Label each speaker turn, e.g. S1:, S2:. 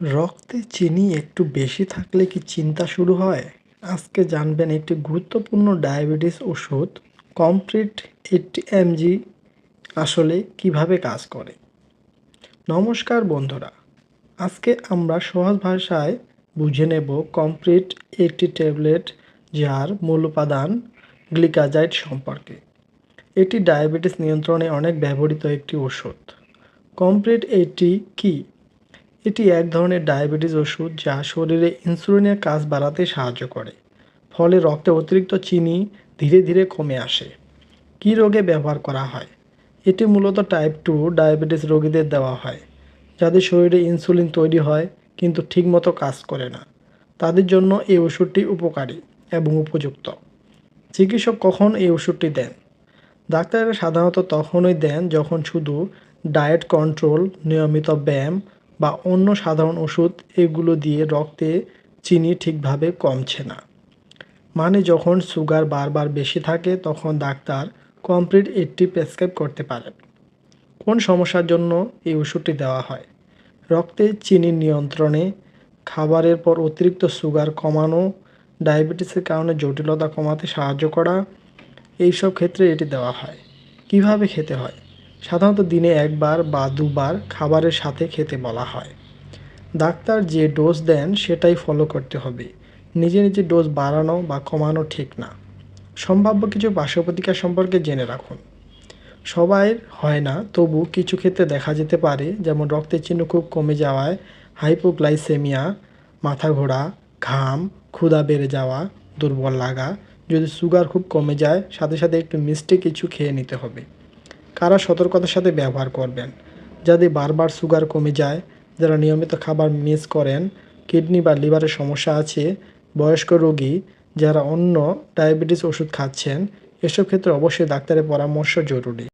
S1: রক্তে চিনি একটু বেশি থাকলে কি চিন্তা শুরু হয়? আজকে জানবেন একটি গুরুত্বপূর্ণ ডায়াবেটিস ওষুধ, কমপ্লিট এইটটি এমজি আসলে কীভাবে কাজ করে। নমস্কার বন্ধুরা, আজকে আমরা সহজ ভাষায় বুঝে নেব কমপ্লিট একটি ট্যাবলেট যার মূল উপাদান গ্লিকাজাইড সম্পর্কে। এটি ডায়াবেটিস নিয়ন্ত্রণে অনেক ব্যবহৃত একটি ওষুধ। কমপ্লিট এইটটি কী? এটি এক ধরনের ডায়াবেটিস ওষুধ যা শরীরে ইনসুলিনের কাজ বাড়াতে সাহায্য করে, ফলে রক্তে অতিরিক্ত চিনি ধীরে ধীরে কমে আসে। কী রোগে ব্যবহার করা হয়? এটি মূলত টাইপ টু ডায়াবেটিস রোগীদের দেওয়া হয়, যাদের শরীরে ইনসুলিন তৈরি হয় কিন্তু ঠিকমতো কাজ করে না। তাদের জন্য এই ওষুধটি উপকারী এবং উপযুক্ত। চিকিৎসক কখন এই ওষুধটি দেন? ডাক্তারেরা সাধারণত তখনই দেন যখন শুধু ডায়েট কন্ট্রোল, নিয়মিত ব্যায়াম বা অন্য সাধারণ ওষুধ এগুলো দিয়ে রক্তে চিনি ঠিকভাবে কমছে না। মানে যখন সুগার বারবার বেশি থাকে, তখন ডাক্তার কমপ্লিট এইটটি প্রেসক্রাইব করতে পারেন। কোন সমস্যার জন্য এই ওষুধটি দেওয়া হয়? রক্তে চিনি নিয়ন্ত্রণে, খাবারের পর অতিরিক্ত সুগার কমানো, ডায়াবেটিসের কারণে জটিলতা কমাতে সাহায্য করা, এইসব ক্ষেত্রে এটি দেওয়া হয়। কীভাবে খেতে হয়? সাধারণত দিনে একবার বা দুবার খাবারের সাথে খেতে বলা হয়। ডাক্তার যে ডোজ দেন সেটাই ফলো করতে হবে। নিজে নিজে ডোজ বাড়ানো বা কমানো ঠিক না। সম্ভাব্য কিছু পার্শ্বপ্রতিকার সম্পর্কে জেনে রাখুন। সবাই হয় না, তবু কিছু ক্ষেত্রে দেখা যেতে পারে, যেমন রক্তের চিহ্ন খুব কমে যাওয়ায় হাইপোগ্লাইসেমিয়া, মাথা ঘোরা, ঘাম, ক্ষুধা বেড়ে যাওয়া, দুর্বল লাগা। যদি সুগার খুব কমে যায়, সাথে সাথে একটু মিষ্টি কিছু খেয়ে নিতে হবে। কারা সতর্কতার সাথে ব্যবহার করবেন? যাদের বারবার সুগার কমে যায়, যারা নিয়মিত খাবার মিস করেন, কিডনি বা লিভারের সমস্যা আছে, বয়স্ক রোগী, যারা অন্য ডায়াবেটিস ওষুধ খাচ্ছেন, এসব ক্ষেত্রে অবশ্যই ডাক্তারের পরামর্শ জরুরি।